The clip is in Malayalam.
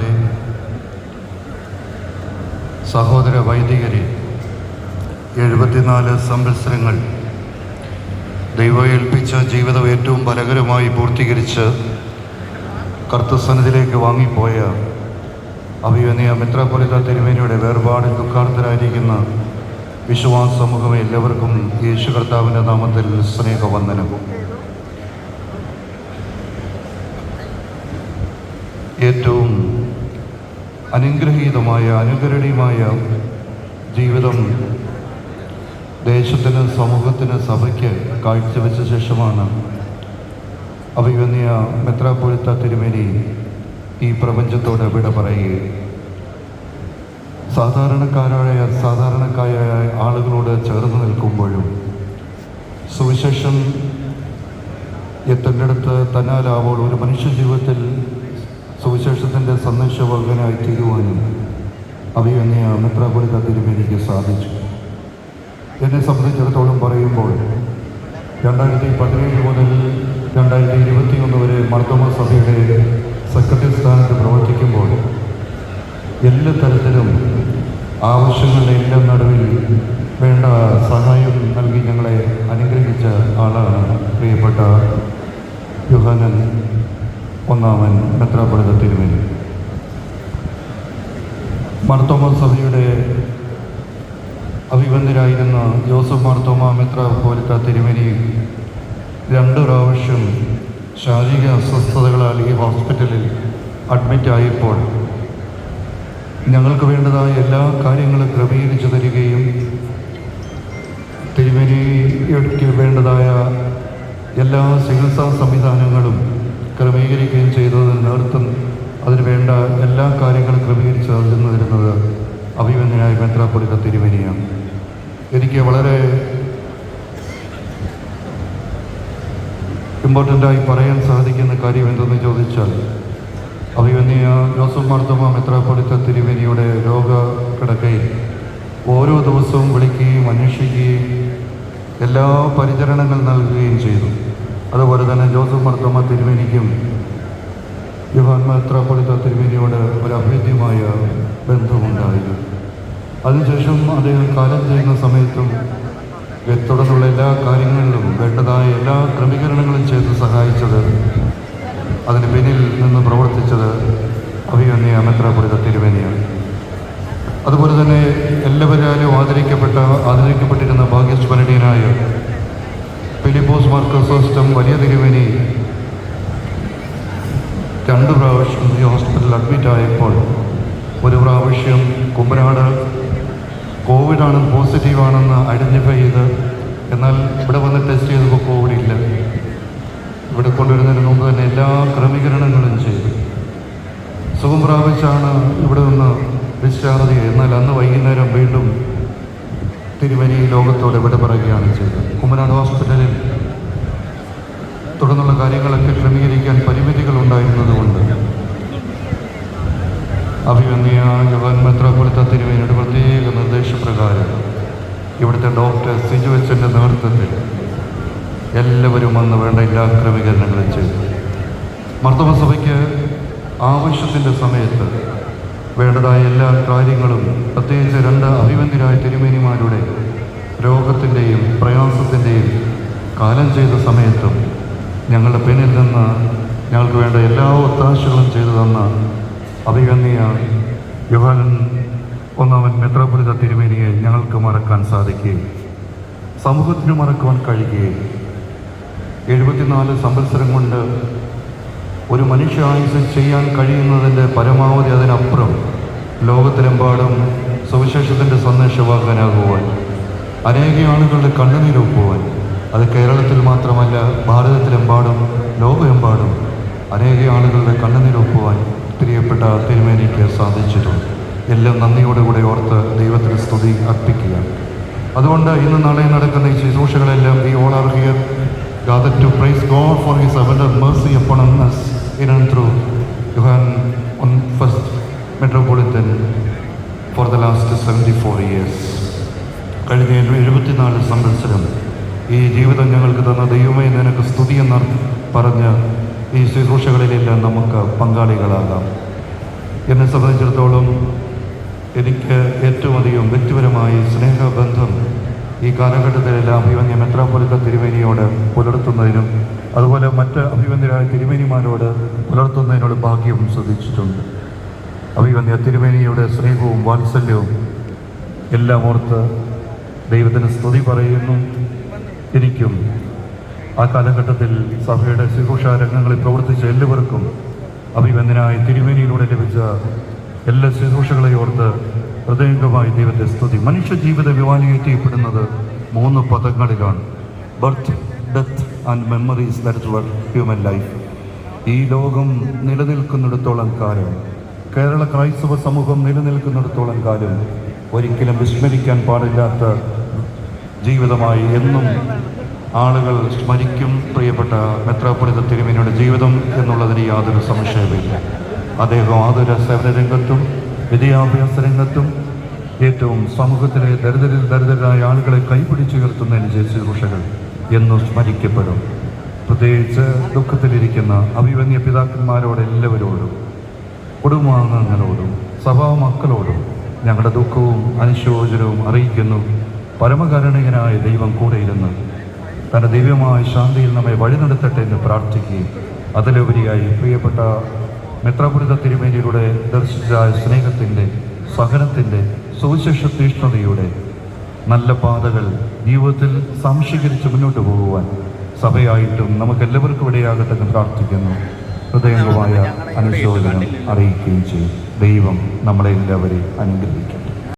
മെത്രാന്മാരെ സഹോദര വൈദികരെ എഴുപത്തിനാല് സംവത്സരങ്ങൾ ദൈവം ഏൽപ്പിച്ച ജീവിതം ഏറ്റവും ഫലകരമായി പൂർത്തീകരിച്ച് കർത്തസനത്തിലേക്ക് വാങ്ങിപ്പോയ അഭിവന്യ മിത്രപൊലിത തിരുമേനിയുടെ വേർപാടിൽ ദുഃഖാർത്ഥരായിരിക്കുന്ന വിശ്വാസ സമൂഹം എല്ലാവർക്കും യേശു കർത്താവിന്റെ നാമത്തിൽ സ്നേഹവന്ദനം. ഏറ്റവും അനുഗ്രഹീതമായ അനുകരണീയമായ ജീവിതം ദേശത്തിന് സമൂഹത്തിന് സഭയ്ക്ക് കാഴ്ചവെച്ച ശേഷമാണ് അഭിവന്യ മെത്രാപ്പൊലിത്ത തിരുമേനി ഈ പ്രപഞ്ചത്തോട് വിട പറയുകയും സാധാരണക്കാരായ സാധാരണക്കാരായ ആളുകളോട് ചേർന്ന് നിൽക്കുമ്പോഴും സുവിശേഷം എത്തേണ്ടടുത്ത് തന്നാലാവോൾ ഒരു മനുഷ്യ ജീവിതത്തിൽ സുവിശേഷത്തിന്റെ സന്ദേശവാഹകനായി തീരുവാനും അവയെന്നെ മെത്രാപൊലിത്ത തിരുമേനിക്ക് സാധിച്ചു. എന്നെ സംബന്ധിച്ചിടത്തോളം പറയുമ്പോൾ രണ്ടായിരത്തി പതിനേഴ് മുതൽ രണ്ടായിരത്തി ഇരുപത്തി ഒന്ന് വരെ മർദ്ദമ സഭയുടെ സെക്രട്ടറി സ്ഥാനത്ത് പ്രവർത്തിക്കുമ്പോൾ എല്ലാ തരത്തിലും ആവശ്യങ്ങളുടെ എല്ലാം നടുവിൽ വേണ്ട സഹായം നൽകി ഞങ്ങളെ അനുഗ്രഹിച്ച ആളാണ് പ്രിയപ്പെട്ട യുഹാനൻ. ഒന്നാമൻ മെത്രാപൊളിത തിരുമേനി. മർത്തോമ സഭയുടെ അഭിബന്ധരായിരുന്ന ജോസഫ് മാർത്തോമ പോലത്തെ തിരുമേനി രണ്ടു പ്രാവശ്യം ശാരീരിക അസ്വസ്ഥതകളാൽ ഈ ഹോസ്പിറ്റലിൽ അഡ്മിറ്റ് ആയപ്പോൾ ഞങ്ങൾക്ക് വേണ്ടതായ എല്ലാ കാര്യങ്ങളും ക്രമീകരിച്ചു തരികയും തിരുമേനിക്ക് വേണ്ടതായ എല്ലാ ചികിത്സാ സംവിധാനങ്ങളും ക്രമീകരിക്കുകയും അതിന് വേണ്ട എല്ലാ കാര്യങ്ങളും ക്രമീകരിച്ച് നൽകുന്നു തരുന്നത് അഭിമന്യനായ മെത്രാപ്പൊലിത്ത തിരുമേനിയാണ്. എനിക്ക് വളരെ ഇമ്പോർട്ടന്റായി പറയാൻ സാധിക്കുന്ന കാര്യം എന്തെന്ന് ചോദിച്ചാൽ അഭിമന്യ ജോസഫ് മാർത്തമ മെത്രാപ്പൊലിത്ത തിരുമേനിയുടെ രോഗ കിടക്കയിൽ ഓരോ ദിവസവും വിളിക്കുകയും അന്വേഷിക്കുകയും എല്ലാ പരിചരണങ്ങൾ നൽകുകയും ചെയ്തു. അതുപോലെ തന്നെ ജോസഫ് മർത്തോമ തിരുമേനിക്കും യുവാൻ മെത്രാപ്പൊലിത്ത തിരുമേനിയോട് ഒരു അഭേദ്യമായ ബന്ധമുണ്ടായിരുന്നു. അതിനുശേഷം അദ്ദേഹം കാലം ചെയ്യുന്ന സമയത്തും തുടർന്നുള്ള എല്ലാ കാര്യങ്ങളിലും വേണ്ടതായ എല്ലാ ക്രമീകരണങ്ങളും ചെയ്ത് സഹായിച്ചത് അതിന് പിന്നിൽ നിന്ന് പ്രവർത്തിച്ചത് അഭിമന്യ മെത്രാപൊളിത ഫിലിപ്പോസ് മാർക്കസോസ്റ്റം വലിയ തിരുവനി രണ്ട് പ്രാവശ്യം ഈ ഹോസ്പിറ്റലിൽ അഡ്മിറ്റ് ആയപ്പോൾ ഒരു പ്രാവശ്യം കുമ്പനാട് കോവിഡാണ് പോസിറ്റീവാണെന്ന് ഐഡന്റിഫൈ ചെയ്ത്. എന്നാൽ ഇവിടെ വന്ന് ടെസ്റ്റ് ചെയ്തപ്പോൾ കോവിഡ് ഇല്ല. ഇവിടെ കൊണ്ടുവരുന്നതിന് മുമ്പ് തന്നെ എല്ലാ ക്രമീകരണങ്ങളും ചെയ്തു. സുഖം പ്രാപിച്ചാണ് ഇവിടെ നിന്ന് ഡിസ്ചാർജ് ചെയ്തത്. എന്നാൽ അന്ന് വൈകുന്നേരം വീണ്ടും തിരുവനി ലോകത്തോടെ ഇവിടെ പറയുകയാണ് ചെയ്തത്. കുമ്മനാട് ഹോസ്പിറ്റലിൽ തുടർന്നുള്ള കാര്യങ്ങളൊക്കെ ക്രമീകരിക്കാൻ പരിമിതികൾ ഉണ്ടായിരുന്നതുകൊണ്ട്. അഭിമന്യ യുവൻ മെത്രാപൊലിത്ത തിരുവേനിയുടെ പ്രത്യേക നിർദ്ദേശപ്രകാരം ഇവിടുത്തെ ഡോക്ടർ സിജു എച്ചന്റെ നേതൃത്വത്തിൽ എല്ലാവരും വന്ന് വേണ്ട എല്ലാ ക്രമീകരണങ്ങളും ചെയ്തു. മർദ്ദമസഭയ്ക്ക് ആവശ്യത്തിന്റെ സമയത്ത് വേണ്ടതായ എല്ലാ കാര്യങ്ങളും പ്രത്യേകിച്ച് രണ്ട് അഭിമന്യരായ തിരുമേനിമാരുടെ രോഗത്തിന്റെയും പ്രയാസത്തിന്റെയും കാലം ചെയ്ത സമയത്തും ഞങ്ങളുടെ പിന്നിൽ നിന്ന് ഞങ്ങൾക്ക് വേണ്ട എല്ലാ ഒത്താശകളും ചെയ്തു തന്ന അഭിഗണ്യ യുഹാനൻ ഒന്നാമൻ മെത്രാപുരിത തിരുമേനിയെ ഞങ്ങൾക്ക് മറക്കാൻ സാധിക്കുകയും സമൂഹത്തിന് മറക്കുവാൻ കഴിയുകയും എഴുപത്തിനാല് സംവത്സരം കൊണ്ട് ഒരു മനുഷ്യ ആയുസ് ചെയ്യാൻ കഴിയുന്നതിന്റെ പരമാവധി അതിനപ്പുറം ലോകത്തിലെമ്പാടും സുവിശേഷത്തിന്റെ സന്ദേശവാഹകനാകുവാൻ അനേക ആളുകളുടെ കണ്ണുനീരൊപ്പുവാൻ അത് കേരളത്തിൽ മാത്രമല്ല ഭാരതത്തിലെമ്പാടും ലോകമെമ്പാടും അനേക ആളുകളുടെ കണ്ണുനീരൊപ്പുവാൻ പ്രിയപ്പെട്ട തിരുമേനിക്ക് സാധിച്ചിട്ടുണ്ട് എല്ലാം നന്ദിയോടെ കൂടെ ഓർത്ത് ദൈവത്തിന് സ്തുതി അർപ്പിക്കുക അതുകൊണ്ട് ഇന്ന് നാളെ നടക്കുന്ന ഈ ശുശ്രൂഷകളെല്ലാം we all are here gather to praise God for his His mercy mercy upon us in and through Johann on first Metropolitan for the last 74 years. കഴിഞ്ഞ എഴു- എഴുപത്തിനാല് സംവത്സരം ഈ ജീവിതം ഞങ്ങൾക്ക് തന്ന ദൈവമേ നിനക്ക് സ്തുതി എന്ന് പറഞ്ഞ് ഈ ശുശ്രൂഷകളിലെല്ലാം നമുക്ക് പങ്കാളികളാകാം. എന്നെ സംബന്ധിച്ചിടത്തോളം എനിക്ക് ഏറ്റവും അധികം വ്യക്തിപരമായി സ്നേഹബന്ധം ഈ കാലഘട്ടത്തിലെല്ലാം അഭിമന്യ മെത്രാപൊലിത്ത തിരുമേനിയോട് പുലർത്തുന്നതിനും അതുപോലെ മറ്റ് അഭിമന്യരായ തിരുമേനിമാരോട് പുലർത്തുന്നതിനോട് ഭാഗ്യവും ശ്രദ്ധിച്ചിട്ടുണ്ട്. അഭിമന്യ തിരുമേനിയുടെ സ്നേഹവും വാത്സല്യവും എല്ലാം ഓർത്ത് ദൈവത്തിന് സ്തുതി പറയുന്നു. എനിക്കും ആ കാലഘട്ടത്തിൽ സഭയുടെ ശുശ്രൂഷ രംഗങ്ങളിൽ പ്രവർത്തിച്ച എല്ലാവർക്കും അഭിമന്യനായ തിരുമേനിയിലൂടെ ലഭിച്ച എല്ലാ ശുശ്രൂഷകളെ ഓർത്ത് ഹൃദയംഗമായി ദൈവത്തെ സ്തുതി. മനുഷ്യ ജീവിതം വിവാനിയേറ്റ് മൂന്ന് പദങ്ങളിലാണ്. Birth death and memories that human life ഈ ലോകം നിലനിൽക്കുന്നിടത്തോളം കാലം കേരള ക്രൈസ്തവ സമൂഹം നിലനിൽക്കുന്നിടത്തോളം കാലം ഒരിക്കലും വിസ്മരിക്കാൻ പാടില്ലാത്ത ജീവിതമായി എന്നും ആളുകൾ സ്മരിക്കും പ്രിയപ്പെട്ട മെത്രാപ്പൊളിത തിരുമേനിയുടെ ജീവിതം എന്നുള്ളതിന് യാതൊരു സംശയവുമില്ല. അദ്ദേഹം ആതുര സേവന രംഗത്തും വിദ്യാഭ്യാസ രംഗത്തും ഏറ്റവും സമൂഹത്തിലെ ദരിദ്രരിൽ ദരിദ്രരായ ആളുകളെ കൈപിടിച്ചുയർത്തുന്നതിന് ശുശ്രൂഷകൾ എന്നും സ്മരിക്കപ്പെടും. പ്രത്യേകിച്ച് ദുഃഖത്തിലിരിക്കുന്ന അഭിമന്യ പിതാക്കന്മാരോട് എല്ലാവരോടും കുടുംബാംഗങ്ങളോടും സഭാ മക്കളോടും ഞങ്ങളുടെ ദുഃഖവും അനുശോചനവും അറിയിക്കുന്നു. പരമകാരുണികനായ ദൈവം കൂടെ ഇരുന്ന് തന്റെ ദിവ്യമായ ശാന്തിയിൽ നമ്മെ വഴി നടത്തട്ടെ എന്ന് പ്രാർത്ഥിക്കുകയും അതിലുപരിയായി പ്രിയപ്പെട്ട മെത്രാപുരിത തിരുമേനിയുടെ ദർശിച്ച സ്നേഹത്തിന്റെ സഹനത്തിന്റെ സുവിശേഷ തീഷ്ണതയുടെ നല്ല പാതകൾ ജീവിതത്തിൽ സംശീകരിച്ച് മുന്നോട്ട് പോകുവാൻ സഭയായിട്ടും നമുക്കെല്ലാവർക്കും ഇടയാകട്ടെ എന്ന് പ്രാർത്ഥിക്കുന്നു. ഹൃദയംഗമായ അനുശോചനം അറിയിക്കുകയും ചെയ്യും. ദൈവം നമ്മളെ എല്ലാവരെയും അനുഗ്രഹിക്കും.